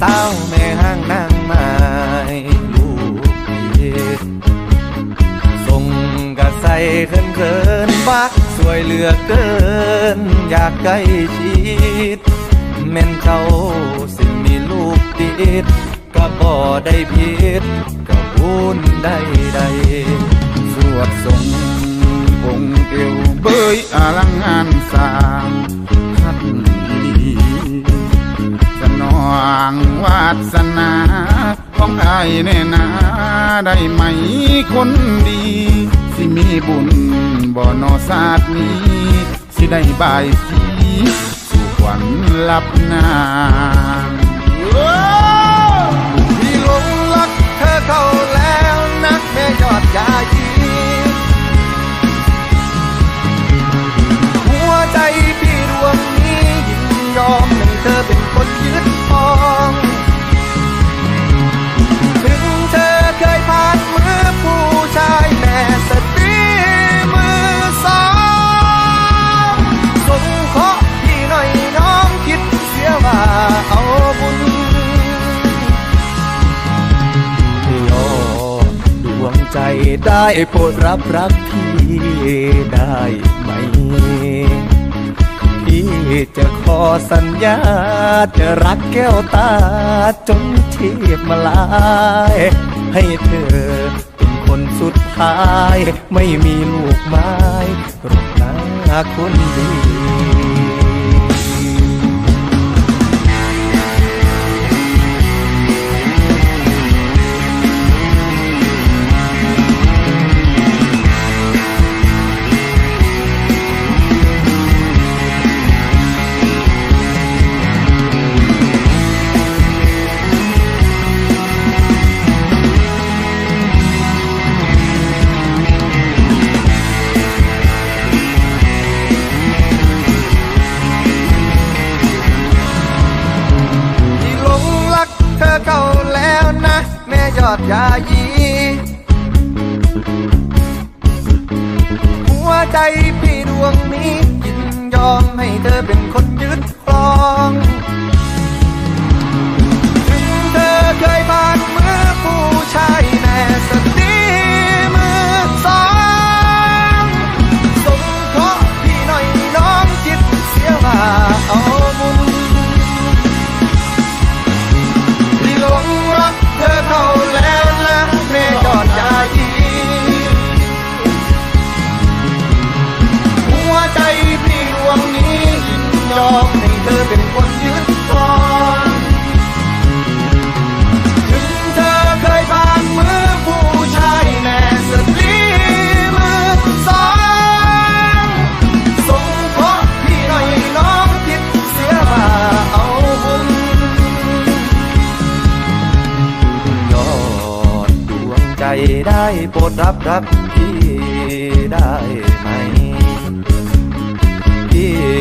สาวแม่ห้างนางไม้ลูกเยส่งกะใส่เขินเขินบักสวยเหลือเกิน อยากใกล้ชิดแม่นเขาสิมีลูกติดก็บ่ได้ผิดก็บุญได้ใดสวดส่งคงเอวเบยอลังงานสางางวาสนาของไอ้ายแน่นาได้ไหมคนดี สิมีบุญบ่นอศาสตร์นี้ สิได้บายสีสุขวัญลับนาง คนยึดครองถึงเธอเคยผ่านมือผู้ชายแม่สตรีมือสองสงเคราะห์พี่หน่อยน้องคิดเสียว่าเอาบุญยอดดวงใจได้โปรดรับรักพี่ได้ไหม สัญญาจะรักแก้วตาจนเทียบมาลาย ให้เธอเป็นคนสุดท้าย ไม่มีลูกไม้รักนาคนดี ยอดยายีหัวใจพี่ดวงนี้ยินยอมให้เธอเป็นคนยึดครอง อมให้เธอเป็นคนยึดครองถึงเธอเคยผ่านมือผู้ชายแม่สตรีมือสองสงเคราะห์พี่หน่อยน้องคิดเสียว่าเอาบุญยอดดวงใจได้โปรดรับรักพี่ได้